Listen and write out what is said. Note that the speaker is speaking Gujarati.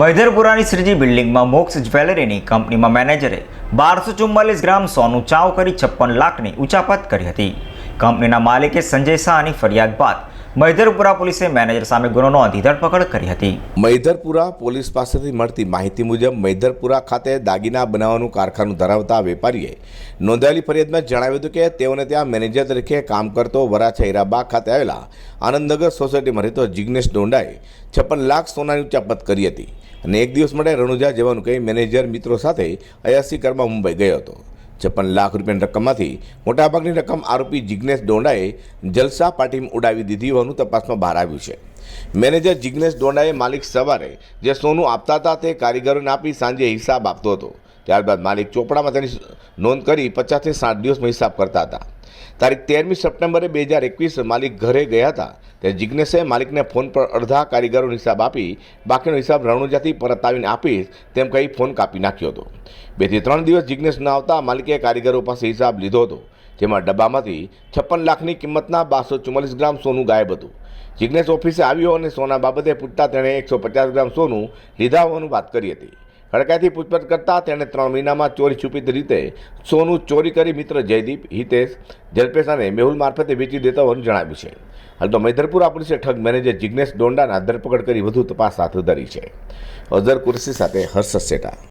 મૈધરપુરાની શ્રીજી બિલ્ડિંગમાં મોક્ષ જ્વેલરીની કંપનીમાં મેનેજરે બારસો ચુમ્માલીસ ગ્રામ સોનું ચાવ કરી છપ્પન લાખની ઉચાપત કરી હતી. કંપનીના માલિકે સંજય શાહની ફરિયાદ બાદ મૈધરપુરા પોલીસે મેનેજર સામે ગુનો નોંધી ધરપકડ કરી હતી. મૈધરપુરા પોલીસ પાસેથી મળતી માહિતી મુજબ મૈધરપુરા ખાતે દાગીના બનાવવાનું કારખાનું ધરાવતા વેપારીએ નોંધાયેલી ફરિયાદમાં જણાવ્યું હતું કે તેઓને ત્યાં મેનેજર તરીકે કામ કરતો વરાછા હીરાબાગ ખાતે આવેલા આનંદનગર સોસાયટીમાં રહેતો જિગ્નેશ ડોંડાએ છપ્પન લાખ સોનાની ઉચાપત કરી હતી અને એક દિવસ માટે રણુજા જવાનું કહી મેનેજર મિત્રો સાથે અયાસી કરવા મુંબઈ ગયો હતો. છપ્પન લાખ રૂપિયાની રકમમાંથી મોટાભાગની રકમ આરોપી જિગ્નેશ ડોંડાએ જલસા પાર્ટીમાં ઉડાવી દીધી હોવાનું તપાસમાં બહાર આવ્યું છે. મેનેજર જિગ્નેશ ડોંડાએ માલિક સવારે જે સોનું આપતા હતા તે કારીગરોને આપી સાંજે હિસાબ આપતો હતો. ત્યારબાદ માલિક ચોપડામાં તેની નોંધ કરી પચાસથી સાઠ દિવસમાં હિસાબ કરતા હતા. તારીખ તેરમી સપ્ટેમ્બરે બે હજાર એકવીસ માલિક ઘરે ગયા હતા. ત્યારે જિગ્નેશે માલિકને ફોન પર અડધા કારીગરોનો હિસાબ આપી, બાકીનો હિસાબ રણુજાથી પરત આવીને આપીશ તેમ કહી ફોન કાપી નાખ્યો હતો. બેથી ત્રણ દિવસ જિગ્નેશ ન આવતા માલિકે કારીગરો પાસે હિસાબ લીધો હતો, જેમાં ડબ્બામાંથી છપ્પન લાખની કિંમતના બારસો ચુમ્માલીસ ગ્રામ સોનું ગાયબ હતું. જિગ્નેશ ઓફિસે આવ્યો અને સોના બાબતે પૂછતા તેણે એકસો પચાસ ગ્રામ સોનું લીધા હોવાનું વાત કરી હતી. ખડકાથી પૂછપરછ કરતા તેણે ત્રણ મહિનામાં ચોરી છુપિત રીતે સોનું ચોરી કરી મિત્ર જયદીપ, હિતેશ, જલ્પેશ અને મેહુલ મારફતે વેચી દેતા હોવાનું જણાવ્યું છે. હાલ તો મૈધરપુરા પોલીસે ઠગ મેનેજર જિગ્નેશ ડોંડાના ધરપકડ કરી વધુ તપાસ હાથ ધરી છે. અઝર કુરશી સાથે હર્ષદ શેઠા